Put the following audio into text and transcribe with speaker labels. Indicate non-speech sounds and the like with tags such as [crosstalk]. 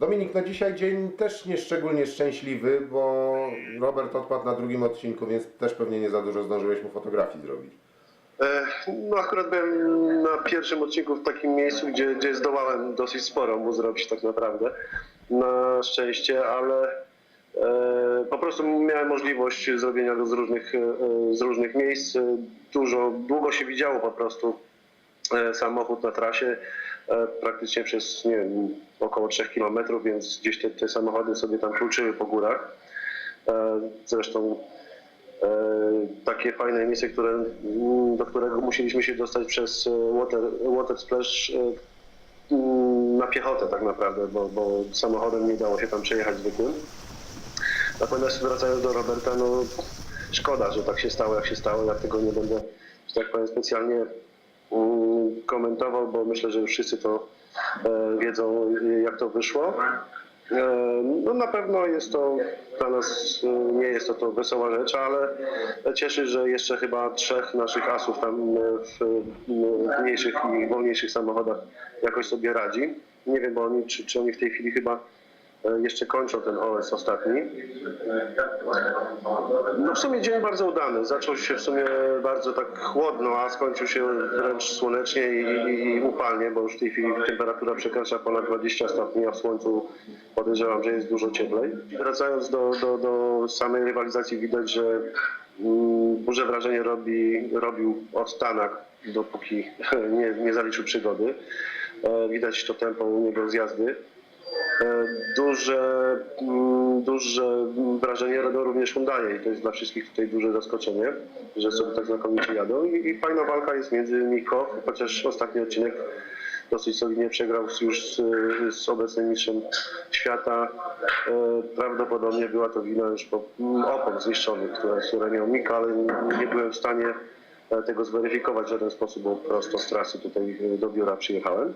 Speaker 1: Dominik, no dzisiaj dzień też nieszczególnie szczęśliwy, bo Robert odpadł na drugim odcinku, więc też pewnie nie za dużo zdążyłeś mu fotografii zrobić.
Speaker 2: E, No akurat byłem na pierwszym odcinku w takim miejscu, gdzie, gdzie zdołałem dosyć sporo mu zrobić tak naprawdę. Na szczęście, ale e, po prostu miałem możliwość zrobienia go z różnych, e, z różnych miejsc. E, Dużo, długo się widziało po prostu samochód na trasie, e, praktycznie przez nie wiem, około 3 km, więc gdzieś te, te samochody sobie tam kluczyły po górach. E, Zresztą e, takie fajne miejsce, które, mm, do którego musieliśmy się dostać przez e, water, water splash e, mm, na piechotę tak naprawdę, bo, bo samochodem nie dało się tam przejechać zwykłym. Natomiast wracając do Roberta, no szkoda, że tak się stało, jak się stało. Ja tego nie będę, że tak powiem, specjalnie komentował, bo myślę, że już wszyscy to e, wiedzą, jak to wyszło. E, No na pewno jest to dla nas e, nie jest to, to wesoła rzecz, ale cieszy, że jeszcze chyba trzech naszych asów tam w mniejszych i wolniejszych samochodach jakoś sobie radzi. Nie wiem, bo oni, czy, czy oni w tej chwili chyba jeszcze kończą ten OS ostatni. No w sumie dzień bardzo udany. Zaczął się w sumie bardzo tak chłodno, a skończył się wręcz słonecznie i, i, i upalnie, bo już w tej chwili temperatura przekracza ponad 20 stopni, a w słońcu podejrzewam, że jest dużo cieplej. Wracając do, do, do samej rywalizacji widać, że mm, duże wrażenie robi, robił od Tanak, dopóki [laughs] nie, nie zaliczył przygody. E, Widać to tempo u niego z jazdy. E, Duże, mm, duże wrażenie robią również Hyundai i to jest dla wszystkich tutaj duże zaskoczenie, że sobie tak znakomicie jadą I, i fajna walka jest między Miko, chociaż ostatni odcinek dosyć solidnie przegrał już z, z obecnym mistrzem świata. E, Prawdopodobnie była to wina już po mm, opon zniszczonych, które, które miał Mika, ale nie- byłem w stanie e, tego zweryfikować w żaden sposób, bo prosto z trasy tutaj e, do biura przyjechałem.